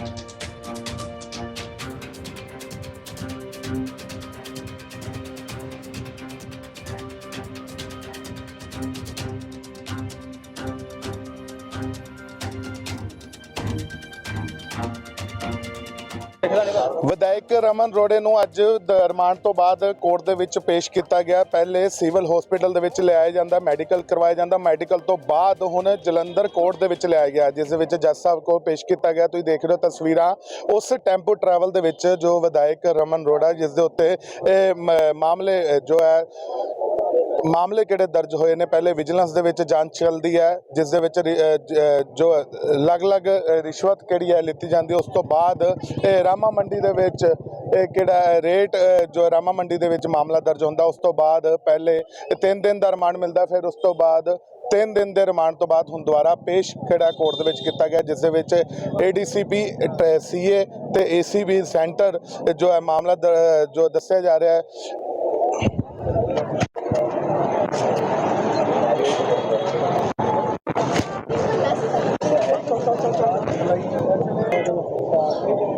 Thank you. ਵਿਧਾਇਕ ਰਮਨ ਰੋੜੇ ਨੂੰ ਅੱਜ ਦ- ਰਿਮਾਂਡ ਤੋਂ ਬਾਅਦ ਕੋਰਟ ਦੇ ਵਿੱਚ ਪੇਸ਼ ਕੀਤਾ ਗਿਆ। ਪਹਿਲੇ ਸਿਵਲ ਹਸਪੀਟਲ ਦੇ ਵਿੱਚ ਲਿਆਇਆ ਜਾਂਦਾ ਮੈਡੀਕਲ ਕਰਵਾਇਆ ਜਾਂਦਾ। ਮੈਡੀਕਲ ਤੋਂ ਬਾਅਦ ਹੁਣ ਜਲੰਧਰ ਕੋਰਟ ਦੇ ਵਿੱਚ ਲਿਆਇਆ ਗਿਆ ਜਿਸ ਦੇ ਵਿੱਚ ਜੱਜ ਸਾਹਿਬ ਕੋਲ ਪੇਸ਼ ਕੀਤਾ ਗਿਆ। ਤੁਸੀਂ ਦੇਖ ਰਹੇ ਹੋ ਤਸਵੀਰਾਂ ਉਸ ਟੈਂਪੂ ਟਰੈਵਲ ਦੇ ਵਿੱਚ ਜੋ ਵਿਧਾਇਕ ਰਮਨ ਰੋੜਾ ਜਿਸ ਦੇ ਉੱਤੇ ਇਹ ਮ- ਮਾਮਲੇ ਅ, ਜੋ ਹੈ ਮਾਮਲੇ ਕਿਹੜੇ ਦਰਜ ਹੋਏ ਨੇ? ਪਹਿਲੇ ਵਿਜੀਲੈਂਸ ਦੇ ਵਿੱਚ ਜਾਂਚ ਚੱਲਦੀ ਹੈ, ਜਿਸ ਦੇ ਵਿੱਚ ਜੋ ਅਲੱਗ-ਅਲੱਗ ਰਿਸ਼ਵਤ ਕਿਹੜੀ ਹੈ ਲਿੱਤੀ ਜਾਂਦੀ ਉਸ ਤੋਂ ਬਾਅਦ ਇਹ ਰਾਮਾ ਮੰਡੀ ਦੇ ਵਿੱਚ ਇਹ ਕਿਹੜਾ ਰੇਟ ਜੋ ਰਾਮਾ ਮੰਡੀ ਦੇ ਵਿੱਚ ਮਾਮਲਾ ਦਰਜ ਹੁੰਦਾ, ਉਸ ਤੋਂ ਬਾਅਦ ਪਹਿਲੇ 3 ਦਿਨ ਦਾ ਰਿਮਾਂਡ ਮਿਲਦਾ, ਫਿਰ ਉਸ ਤੋਂ ਬਾਅਦ ਤਿੰਨ ਦਿਨ ਦੇ ਰਿਮਾਂਡ ਤੋਂ ਬਾਅਦ ਹੁਣ ਦੁਬਾਰਾ ਪੇਸ਼ ਕਿਹੜਾ ਕੋਰਟ ਦੇ ਵਿੱਚ ਕੀਤਾ ਗਿਆ, ਜਿਸ ਦੇ ਵਿੱਚ ਏਡੀਸੀਪੀ ਸੀਏ ਤੇ ਏਸੀਬੀ ਸੈਂਟਰ ਜੋ ਹੈ ਮਾਮਲਾ ਦ- ਜੋ ਦੱਸਿਆ ਜਾ ਰਿਹਾ ਹੈ।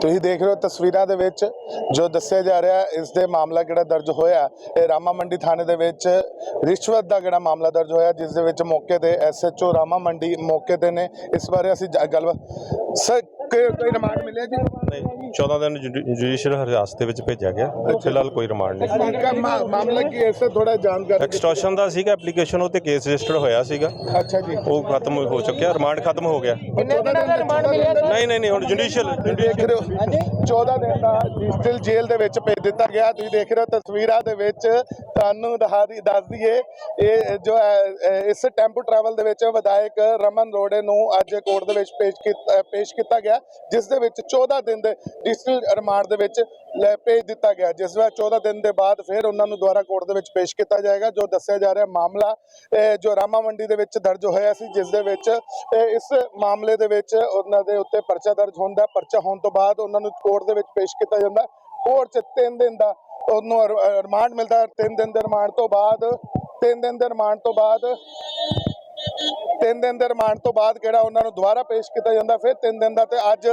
ਤੁਸੀਂ ਦੇਖ ਰਹੇ ਹੋ ਤਸਵੀਰਾਂ ਦੇ ਵਿੱਚ ਜੋ ਦੱਸਿਆ ਜਾ ਰਿਹਾ, ਇਸ ਦੇ ਮਾਮਲਾ ਕਿਹੜਾ ਦਰਜ ਹੋਇਆ, ਇਹ ਰਾਮਾ ਮੰਡੀ ਥਾਣੇ ਦੇ ਵਿੱਚ ਰਿਸ਼ਵਤ ਦਾ ਕਿਹੜਾ ਮਾਮਲਾ ਦਰਜ ਹੋਇਆ, ਜਿਸ ਦੇ ਵਿੱਚ ਮੌਕੇ ਤੇ ਐਸਐਚਓ ਰਾਮਾ ਮੰਡੀ ਮੌਕੇ ਤੇ ਨੇ। ਇਸ ਬਾਰੇ ਅਸੀਂ ਜਾ- ਗੱਲਬਾਤ ਸਰ ਕੋਈ ਕੋਈ ਰਿਮਾਂਡ ਮਿਲਿਆ ਜੀ? ਨਹੀਂ 14 ਦਿਨ ਜੁਡੀਸ਼ੀਅਲ ਹਿਰਾਸਤ ਦੇ ਵਿੱਚ ਭੇਜਿਆ ਗਿਆ। ਫਿਲਹਾਲ ਕੋਈ ਰਿਮਾਂਡ ਨਹੀਂ। ਮਾਮਲਾ ਕੀ ਇਸ ਥੋੜਾ ਜਾਣਕਾਰੀ ਐਕਸਟੋਰਸ਼ਨ ਦਾ ਸੀਗਾ ਐਪਲੀਕੇਸ਼ਨ ਉਹ ਤੇ ਕੇਸ ਰਜਿਸਟਰਡ ਹੋਇਆ ਸੀਗਾ। ਅੱਛਾ ਜੀ। ਉਹ ਖਤਮ ਹੋ ਚੁੱਕਿਆ ਰਿਮਾਂਡ ਖਤਮ ਹੋ ਗਿਆ। ਕਿੰਨੇ ਦਿਨਾਂ ਦਾ ਰਿਮਾਂਡ ਮਿਲਿਆ ਨਹੀਂ ਨਹੀਂ ਨਹੀਂ ਹੁਣ ਜੁਡੀਸ਼ੀਅਲ ਦੇਖ ਰਹੇ ਹੋ 14 ਦਿਨ ਦਾ ਡਿਜੀਟਲ ਜੇਲ੍ਹ ਦੇ ਵਿੱਚ ਭੇਜ ਦਿੱਤਾ ਗਿਆ। ਤੁਸੀਂ ਦੇਖ ਰਹੇ ਹੋ ਤਸਵੀਰਾਂ ਦੇ ਵਿੱਚ ਤੁਹਾਨੂੰ ਦਿਖਾ ਦੀ ਦੱਸ ਦਈਏ ਇਹ ਜੋ ਇਸ ਟੈਂਪੂ ਟਰੈਵਲ ਦੇ ਵਿੱਚ ਵਿਧਾਇਕ ਰਮਨ ਰੋੜੇ ਨੂੰ ਅੱਜ ਕੋਰਟ ਦੇ ਵਿੱਚ ਪੇਸ਼ ਕੀਤਾ ਪੇਸ਼ ਕੀਤਾ ਗਿਆ। ਜਿਸ ਦੇ ਵਿੱਚ 14 ਦਿਨ ਦੇ ਡਿਜੀਟਲ ਰਿਮਾਂਡ ਦੇ ਵਿੱਚ ਲੈ ਭੇਜ ਦਿੱਤਾ ਗਿਆ। ਜਿਸ ਵਿੱਚ 14 ਦਿਨ ਦੇ ਬਾਅਦ ਫਿਰ ਉਹਨਾਂ ਨੂੰ ਦੁਬਾਰਾ ਕੋਰਟ ਦੇ ਵਿੱਚ ਪੇਸ਼ ਕੀਤਾ ਜਾਏਗਾ, ਜੋ ਦੱਸਿਆ ਜਾ ਰਿਹਾ ਮਾਮਲਾ ਜੋ ਰਾਮਾ ਮੰਡੀ ਦੇ ਵਿੱਚ ਦਰਜ ਹੋਇਆ ਸੀ, ਜਿਸ ਦੇ ਵਿੱਚ ਇਸ ਮਾਮਲੇ ਦੇ ਵਿੱਚ ਉਹਨਾਂ ਦੇ ਉੱਤੇ ਪਰਚਾ ਦਰਜ ਹੁੰਦਾ ਪਰਚਾ ਹੋਣ ਤੋਂ ਬਾਅਦ ਉਹਨਾਂ ਨੂੰ ਕੋਰਟ ਦੇ ਵਿੱਚ ਪੇਸ਼ ਕੀਤਾ ਜਾਂਦਾ। ਕੋਰਟ 'ਚ 3 ਦਿਨ ਦਾ ਉਹਨੂੰ ਰਿਮਾਂਡ ਮਿਲਦਾ। 3 ਦਿਨ ਦੇ ਰਿਮਾਂਡ ਤੋਂ ਬਾਅਦ 3 ਦਿਨ ਦੇ ਰਿਮਾਂਡ ਤੋਂ ਬਾਅਦ ਤਿੰਨ ਦਿਨ ਦੇ ਰਿਮਾਂਡ ਤੋਂ ਬਾਅਦ ਕਿਹੜਾ ਉਹਨਾਂ ਨੂੰ ਦੁਬਾਰਾ ਪੇਸ਼ ਕੀਤਾ ਜਾਂਦਾ ਫਿਰ ਤਿੰਨ ਦਿਨ ਦਾ ਤੇ ਅੱਜ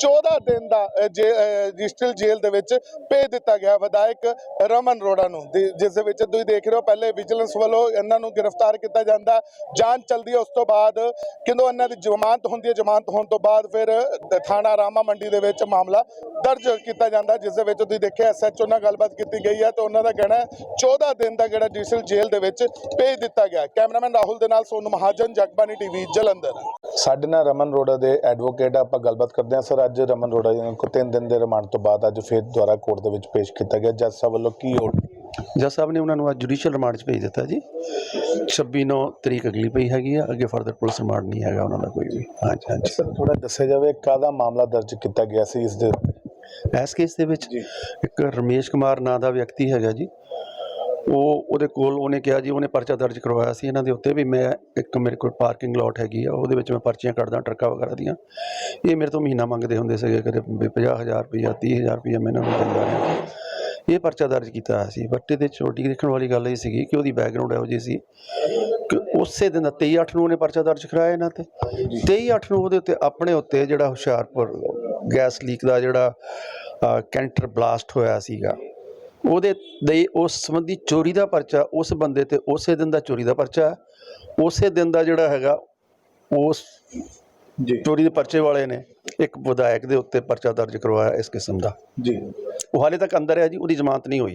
14 ਦਿਨ ਦਾ ਜੇ ਅ, ਡਿਜੀਟਲ ਜੇਲ੍ਹ ਦੇ ਵਿੱਚ ਭੇਜ ਦਿੱਤਾ ਗਿਆ ਵਿਧਾਇਕ ਰਮਨ ਰੋੜਾ ਨੂੰ। ਦੀ- ਜਿਸ ਦੇ ਵਿੱਚ ਤੁਸੀਂ ਦੇਖ ਰਹੇ ਹੋ ਪਹਿਲੇ ਵਿਜੀਲੈਂਸ ਵੱਲੋਂ ਇਹਨਾਂ ਨੂੰ ਗ੍ਰਿਫਤਾਰ ਕੀਤਾ ਜਾਂਦਾ ਜਾਂਚ ਚੱਲਦੀ ਹੈ ਉਸ ਤੋਂ ਬਾਅਦ ਕਿਦੋਂ ਇਹਨਾਂ ਦੀ ਜ਼ਮਾਨਤ ਹੁੰਦੀ ਹੈ ਜ਼ਮਾਨਤ ਹੋਣ ਤੋਂ ਬਾਅਦ ਫਿਰ ਥਾਣਾ ਰਾਮਾ ਮੰਡੀ ਦੇ ਵਿੱਚ ਮਾਮਲਾ ਦਰਜ ਕੀਤਾ ਜਾਂਦਾ ਜਿਸ ਦੇ ਵਿੱਚ ਤੁਸੀਂ ਦੇਖਿਆ ਐਸਐਚਓ ਨਾਲ ਗੱਲਬਾਤ ਕੀਤੀ ਗਈ ਹੈ ਤੇ ਉਹਨਾਂ ਦਾ ਕਹਿਣਾ ਹੈ 14 ਦਿਨ ਦਾ ਜਿਹੜਾ ਡਿਜੀਟਲ ਜੇਲ੍ਹ ਦੇ ਵਿੱਚ ਭੇਜ ਦਿੱਤਾ ਗਿਆ। ਕੈਮਰਾਮੈਨ ਰਾਹੁਲ ਦੇ ਨਾਲ ਸੋਨੂ ਮਹਾਜਨ ਜਗਬਾਨੀ ਟੀਵੀ ਜਲੰਧਰ। ਸਾਡੇ ਨਾਲ ਰਮਨ ਰੋੜਾ ਦੇ ਐਡਵੋਕੇਟ ਆਪਾਂ ਗੱਲਬਾਤ ਕਰਦੇ ਹਾਂ। ਸਰ ਅੱਜ ਰਮਨ ਰੋੜਾ ਜੀ ਨੂੰ ਤਿੰਨ ਦਿਨ ਦੇ ਰਿਮਾਂਡ ਤੋਂ ਬਾਅਦ ਅੱਜ ਫਿਰ ਦੁਬਾਰਾ ਕੋਰਟ ਦੇ ਵਿੱਚ ਪੇਸ਼ ਕੀਤਾ ਗਿਆ। ਜੱਜ ਸਾਹਿਬ ਵੱਲੋਂ ਕੀ order ਜੱਜ ਸਾਹਿਬ ਨੇ ਉਹਨਾਂ ਨੂੰ ਅੱਜ ਜੁਡੀਸ਼ੀਅਲ ਰਿਮਾਂਡ 'ਚ ਭੇਜ ਦਿੱਤਾ ਜੀ। 26 9 ਤਰੀਕ ਅਗਲੀ ਪਈ ਹੈਗੀ ਆ। ਅੱਗੇ ਫਰਦਰ ਪੁਲਿਸ ਰਿਮਾਂਡ ਨਹੀਂ ਹੈਗਾ ਉਹਨਾਂ ਦਾ ਕੋਈ ਵੀ। ਹਾਂਜੀ ਹਾਂਜੀ। ਸਰ ਥੋੜਾ ਦੱਸਿਆ ਜਾਵੇ ਕਾਹਦਾ ਮਾਮਲਾ ਦਰਜ ਕੀਤਾ ਗਿਆ ਸੀ ਇਸ ਦੇ ਇਸ ਕੇਸ ਦੇ ਵਿੱਚ ਇੱਕ ਰਮੇਸ਼ ਕੁਮਾਰ ਨਾਂ ਦਾ ਵਿਅਕਤੀ ਹੈਗਾ ਜੀ। ਉਹ ਉਹਦੇ ਕੋਲ ਉਹਨੇ ਕਿਹਾ ਜੀ, ਉਹਨੇ ਪਰਚਾ ਦਰਜ ਕਰਵਾਇਆ ਸੀ ਇਹਨਾਂ ਦੇ ਉੱਤੇ ਵੀ ਮੈਂ ਇੱਕ ਮੇਰੇ ਕੋਲ ਪਾਰਕਿੰਗ ਲਾਟ ਹੈਗੀ ਆ, ਉਹਦੇ ਵਿੱਚ ਮੈਂ ਪਰਚੀਆਂ ਕੱਢਦਾ, ਟਰੱਕਾਂ ਵਗੈਰਾ ਦੀਆਂ। ਇਹ ਮੇਰੇ ਤੋਂ ਮਹੀਨਾ ਮੰਗਦੇ ਹੁੰਦੇ ਸੀਗੇ ਕਦੇ 50000 ਰੁਪਈਆ 30000 ਰੁਪਈਆ ਮੈਂ ਇਹਨਾਂ ਨੂੰ ਦਿੰਦਾ ਰਿਹਾ। ਇਹ ਪਰਚਾ ਦਰਜ ਕੀਤਾ ਹੋਇਆ ਸੀ ਬਟ ਇਹਦੇ ਛੋਟੀ ਦੇਖਣ ਵਾਲੀ ਗੱਲ ਇਹ ਸੀਗੀ ਕਿ ਉਹਦੀ ਬੈਕਗ੍ਰਾਉਂਡ ਇਹੋ ਜਿਹੀ ਸੀ ਕਿ ਉਸੇ ਦਿਨ ਦਾ 23 8 ਨੂੰ ਉਹਨੇ ਪਰਚਾ ਦਰਜ ਕਰਾਇਆ ਇਹਨਾਂ ਤੇ। 23 8 ਨੂੰ ਉਹਦੇ ਉੱਤੇ ਆਪਣੇ ਉੱਤੇ ਜਿਹੜਾ ਹੁਸ਼ਿਆਰਪੁਰ ਗੈਸ ਲੀਕ ਦਾ ਜਿਹੜਾ ਕੈਂਟਰ ਬਲਾਸਟ ਹੋਇਆ ਸੀਗਾ ਉਹਦੇ ਦੇ ਉਸ ਸੰਬੰਧੀ ਚੋਰੀ ਦਾ ਪਰਚਾ ਉਸ ਬੰਦੇ ਤੇ ਉਸੇ ਦਿਨ ਦਾ ਚੋਰੀ ਦਾ ਪਰਚਾ। ਉਸੇ ਦਿਨ ਦਾ ਜਿਹੜਾ ਹੈਗਾ ਉਸ ਜੀ। ਚੋਰੀ ਦੇ ਪਰਚੇ ਵਾਲੇ ਨੇ ਇੱਕ ਵਿਧਾਇਕ ਦੇ ਉੱਤੇ ਪਰਚਾ ਦਰਜ ਕਰਵਾਇਆ ਇਸ ਕਿਸਮ ਦਾ। ਜੀ। ਉਹ ਹਾਲੇ ਤੱਕ ਅੰਦਰ ਹੈ ਜੀ ਉਹਦੀ ਜ਼ਮਾਨਤ ਨਹੀਂ ਹੋਈ।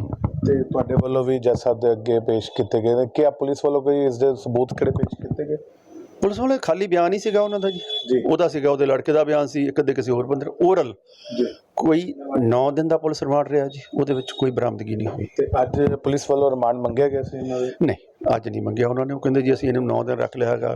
ਤੇ ਤੁਹਾਡੇ ਵੱਲੋਂ ਵੀ ਜੱਜ ਸਾਹਿਬ ਦੇ ਅੱਗੇ ਪੇਸ਼ ਕੀਤੇ ਗਏ ਨੇ। ਕਿ ਆ ਪੁਲਿਸ ਵੱਲੋਂ ਕੋਈ ਇਸ ਦੇ ਸਬੂਤ ਕਿਹੜੇ ਪੇਸ਼ ਕੀਤੇ ਗਏ? ਪੁਲਿਸ ਵਾਲੇ ਖਾਲੀ ਬਿਆਨ ਹੀ ਸੀਗਾ ਉਹਨਾਂ ਦਾ ਜੀ। ਉਹਦਾ ਸੀਗਾ ਉਹਦੇ ਲੜਕੇ ਦਾ ਬਿਆਨ ਸੀ ਇੱਕ ਅੱਧੇ ਕਿਸੇ ਹੋਰ ਬੰਦੇ ਓਰਲ। ਕੋਈ 9 ਦਿਨ ਦਾ ਪੁਲਿਸ ਰਿਮਾਂਡ ਰਿਹਾ ਜੀ ਉਹਦੇ ਵਿੱਚ ਕੋਈ ਬਰਾਮਦਗੀ ਨਹੀਂ ਹੋਈ। ਤੇ ਅੱਜ ਪੁਲਿਸ ਵੱਲੋਂ ਰਿਮਾਂਡ ਮੰਗਿਆ ਗਿਆ ਸੀ ਇਹਨਾਂ ਦੇ? ਨਹੀਂ ਅੱਜ ਨਹੀਂ ਮੰਗਿਆ ਉਹਨਾਂ ਨੇ। ਉਹ ਕਹਿੰਦੇ ਜੀ ਅਸੀਂ ਇਹਨੂੰ 9 ਦਿਨ ਰੱਖ ਲਿਆ ਹੈਗਾ।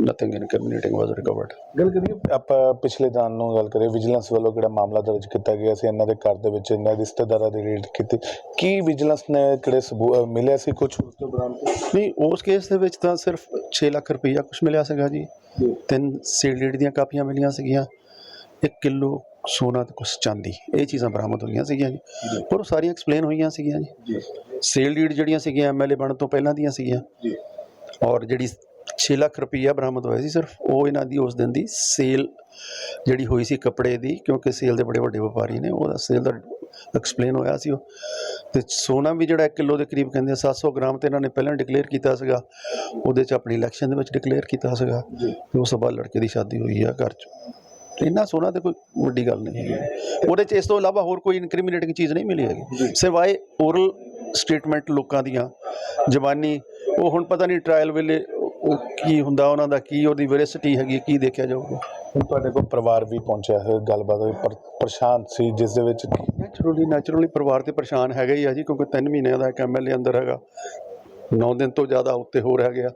ਨਥਿੰਗ ਇਨਕ੍ਰਿਮੀਨੇਟਿੰਗ ਵਾਸ ਰਿਕਵਰਡ ਗੱਲ ਕਰੀਏ ਆਪਾਂ ਪਿਛਲੇ ਦਿਨ ਨੂੰ ਗੱਲ ਕਰੀਏ ਵਿਜੀਲੈਂਸ ਵੱਲੋਂ ਕਿਹੜਾ ਮਾਮਲਾ ਦਰਜ ਕੀਤਾ ਗਿਆ ਸੀ? ਇਹਨਾਂ ਦੇ ਘਰ ਦੇ ਵਿੱਚ ਇਹਨਾਂ ਦੇ ਰਿਸ਼ਤੇਦਾਰਾਂ ਦੀ ਰੇਡ ਕੀਤੀ। ਕੀ ਵਿਜੀਲੈਂਸ ਨੇ ਕਿਹੜੇ ਸਬੂਤ ਅਹ ਮਿਲਿਆ ਸੀ ਕੁਝ ਉਸ ਤੋਂ ਬਰਾਮਦ ਨਹੀਂ ਉਸ ਕੇਸ ਦੇ ਵਿੱਚ ਤਾਂ ਸਿਰਫ 6 ਲੱਖ ਰੁਪਈਆ ਕੁਝ ਮਿਲਿਆ ਸੀਗਾ ਜੀ। ਜੀ। ਤਿੰਨ ਸੀਲਡ ਦੀਆਂ ਕਾਪੀਆਂ ਮਿਲੀਆਂ ਸੀਗੀਆਂ। 1 ਕਿਲੋ ਸੋਨਾ ਤੇ ਕੁਝ ਚਾਂਦੀ। ਇਹ ਚੀਜ਼ਾਂ ਬਰਾਮਦ ਹੋਈਆਂ ਸੀਗੀਆਂ ਜੀ। ਪਰ ਉਹ ਸਾਰੀਆਂ ਐਕਸਪਲੇਨ ਹੋਈਆਂ ਸੀਗੀਆਂ ਜੀ। ਜੀ। ਸੇਲ ਡੀਡ ਜਿਹੜੀਆਂ ਸੀਗੀਆਂ ਐਮਐਲਏ ਬਣਨ ਤੋਂ ਪਹਿਲਾਂ ਦੀਆਂ ਸੀਗੀਆਂ। ਜੀ। ਔਰ ਜਿਹੜੀ 6 ਲੱਖ ਰੁਪਈਆ ਬਰਾਮਦ ਹੋਇਆ ਸੀ ਸਿਰਫ। ਉਹ ਇਹਨਾਂ ਦੀ ਉਸ ਦਿਨ ਦੀ ਸੇਲ ਜਿਹੜੀ ਹੋਈ ਸੀ ਕੱਪੜੇ ਦੀ ਕਿਉਂਕਿ ਸੇਲ ਦੇ ਬੜੇ ਵੱਡੇ ਵਪਾਰੀ ਨੇ ਉਹਦਾ ਸੇਲ ਦਾ ਐਕਸਪਲੇਨ ਹੋਇਆ ਸੀ ਉਹ। ਤੇ ਸੋਨਾ ਵੀ ਜਿਹੜਾ 1 ਕਿਲੋ ਦੇ ਕਰੀਬ ਕਹਿੰਦੇ ਆ 700 ਗ੍ਰਾਮ ਤੇ ਇਹਨਾਂ ਨੇ ਪਹਿਲਾਂ ਡਿਕਲੇਅਰ ਕੀਤਾ ਸੀਗਾ। ਉਹਦੇ ਚ ਆਪਣੀ ਇਲੈਕਸ਼ਨ ਦੇ ਵਿੱਚ ਡਿਕਲੇਅਰ ਕੀਤਾ ਸੀਗਾ ਤੇ ਉਸ ਬਾਅਦ ਲੜਕੇ ਦੀ ਸ਼ਾਦੀ ਹੋਈ ਆ ਘਰ 'ਚ। ਇੰਨਾ ਸੋਨਾ ਤੇ ਕੋਈ ਵੱਡੀ ਗੱਲ ਨਹੀਂ ਉਹਦੇ 'ਚ ਇਸ ਤੋਂ ਇਲਾਵਾ ਹੋਰ ਕੋਈ ਇਨਕ੍ਰਿਮੀਨੇਟਿੰਗ ਚੀਜ਼ ਨਹੀਂ ਮਿਲੀ ਹੈਗੀ। ਸਿਵਾਏ ਓਰਲ ਸਟੇਟਮੈਂਟ ਲੋਕਾਂ ਦੀਆਂ ਜ਼ਬਾਨੀ ਉਹ ਹੁਣ ਪਤਾ ਨਹੀਂ ਟ੍ਰਾਇਲ ਵੇਲੇ ਉਹ ਕੀ ਹੁੰਦਾ ਉਹਨਾਂ ਦਾ ਕੀ ਉਹਦੀ ਵੈਰਿਸਿਟੀ ਹੈਗੀ ਕੀ ਦੇਖਿਆ ਜਾਊਗਾ? ਹੁਣ ਤੁਹਾਡੇ ਕੋਲ ਪਰਿਵਾਰ ਵੀ ਪਹੁੰਚਿਆ ਹੈ ਗੱਲਬਾਤ ਹੋਈ ਪਰ ਪਰੇਸ਼ਾਨ ਸੀ ਜਿਸ ਦੇ ਵਿੱਚ ਨੈਚੁਰਲੀ ਨੈਚੁਰਲੀ ਪਰਿਵਾਰ ਤੇ ਪਰੇਸ਼ਾਨ ਹੈਗਾ ਹੀ ਆ ਜੀ ਕਿਉਂਕਿ 3 ਮਹੀਨਿਆਂ ਦਾ ਇੱਕ ਐਮਐਲਏ ਅੰਦਰ ਹੈਗਾ। 9 ਦਿਨ ਤੋਂ ਜ਼ਿਆਦਾ ਉੱਤੇ ਹੋ ਰਹਿ ਗਿਆ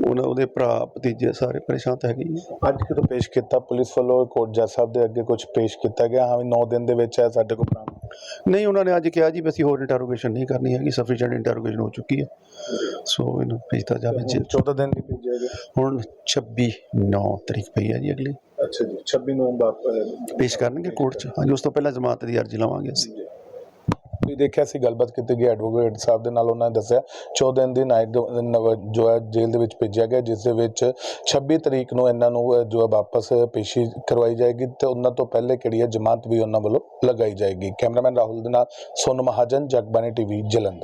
ਉਹਨਾਂ ਉਹਦੇ ਭਰਾ ਭਤੀਜੇ ਸਾਰੇ ਪਰੇਸ਼ਾਨ ਤਾਂ ਹੈਗੇ ਹੀ। ਅੱਜ ਕਿਦੋਂ ਪੇਸ਼ ਕੀਤਾ ਪੁਲਿਸ ਵੱਲੋਂ ਕੋਟ ਜੱਜ ਸਾਹਿਬ ਦੇ ਅੱਗੇ ਕੁਝ ਪੇਸ਼ ਕੀਤਾ ਗਿਆ ਹਾਂ ਵੀ 9 ਦਿਨ ਦੇ ਵਿੱਚ ਹੈ ਸਾਡੇ ਕੋਲ ਬਰਾਮਦ ਨਹੀਂ ਉਹਨਾਂ ਨੇ ਅੱਜ ਕਿਹਾ ਜੀ ਵੀ ਅਸੀਂ ਹੋਰ ਇੰਟਰੋਗੇਸ਼ਨ ਨਹੀਂ ਕਰਨੀ ਹੈਗੀ ਸਫੀਸ਼ੀਐਂਟ ਇੰਟਰੋਗੇਸ਼ਨ ਹੋ ਚੁੱਕੀ ਹੈ। ਸੋ ਇਹਨੂੰ ਭੇਜਤਾ ਜਾਵੇ ਜੀ 14 ਦਿਨ ਦੀ ਭੇਜਿਆ ਗਿਆ। ਹੁਣ 26 9 ਤਰੀਕ ਪਈ ਹੈ ਜੀ ਅਗਲੀ। ਅੱਛਾ ਜੀ 26 ਨਵੰਬਰ ਪੇਸ਼ ਕਰਨਗੇ ਕੋਰਟ 'ਚ। ਹਾਂਜੀ ਉਸ ਤੋਂ ਪਹਿਲਾਂ ਜ਼ਮਾਨਤ ਦੀ ਅਰਜ਼ੀ ਲਵਾਂਗੇ ਅਸੀਂ। ਤੁਸੀਂ ਦੇਖਿਆ ਸੀ, ਗੱਲਬਾਤ ਕੀਤੀ ਗਈ ਐਡਵੋਕੇਟ ਸਾਹਿਬ ਦੇ ਨਾਲ, ਉਹਨਾਂ ਨੇ ਦੱਸਿਆ 14 ਦਿਨ ਦੀ ਨਾਈਟ ਜੋ ਹੈ ਜੇਲ੍ਹ ਦੇ ਵਿੱਚ ਭੇਜਿਆ ਗਿਆ, ਜਿਸ ਦੇ ਵਿੱਚ 26 ਤਰੀਕ ਨੂੰ ਇਹਨਾਂ ਨੂੰ ਜੋ ਹੈ ਵਾਪਸ ਪੇਸ਼ੀ ਕਰਵਾਈ ਜਾਏਗੀ ਤੇ ਉਹਨਾਂ ਤੋਂ ਪਹਿਲੇ ਕਿਹੜੀ ਹੈ ਜ਼ਮਾਨਤ ਵੀ ਉਹਨਾਂ ਵੱਲੋਂ ਲਗਾਈ ਜਾਏਗੀ। ਕੈਮਰਾਮੈਨ ਰਾਹੁਲ ਦੇ ਨਾਲ ਸੋਨ ਮਹਾਜਨ ਜਗਬਾਨੀ ਟੀਵੀ, ਜਲੰਧਰ।